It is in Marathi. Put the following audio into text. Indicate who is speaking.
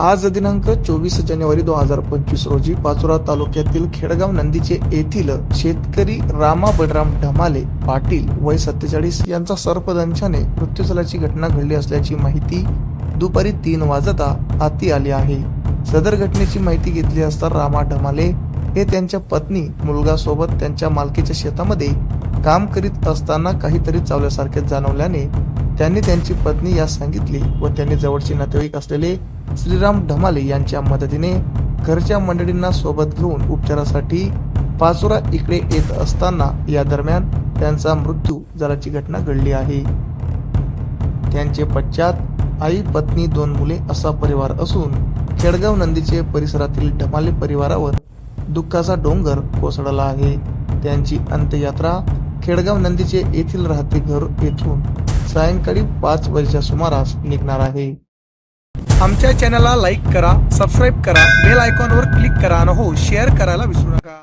Speaker 1: आज दिनांक चोवीस जानेवारी दोन हजार पंचवीस रोजी पाचोरा तालुक्यातील खेडगाव नंदीचे येथील शेतकरी रामा बलराम ढमाले पाटील वय सत्तेचाळीस यांचा सर्पदंशाने मृत्यू झाल्याची घटना घडली असल्याची माहिती दुपारी तीन वाजता हाती आली आहे. सदर घटनेची माहिती घेतली असता रामा ढमाले हे त्यांच्या पत्नी मुलगा सोबत त्यांच्या मालकीच्या शेतामध्ये काम करीत असताना काहीतरी चावल्यासारखे जाणवल्याने त्यांनी त्यांची पत्नी यास सांगितली व त्यांनी जवळचे नातेवाईक असलेले श्रीराम ढमाले यांच्या मदतीने घरच्या मंडळींना सोबत घेऊन उपचारासाठी पाचोरा इकडे येत असताना या दरम्यान त्यांचा मृत्यू झाल्याची घटना घडली आहे. त्यांचे पश्चात आई पत्नी दोन मुले असा परिवार असून खेडगाव नंदीचे परिसरातील ढमाले परिवारावर दुःखाचा डोंगर कोसळला आहे. त्यांची अंत्ययात्रा खेडगाव नंदीचे येथील राहते घर येथून सायंकाळी पाच वाजेच्या सुमारास निघणार आहे. आमच्या चॅनलला लाईक करा सबस्क्राईब करा बेल आयकॉनवर क्लिक करा आणि हो शेअर करायला विसरू नका.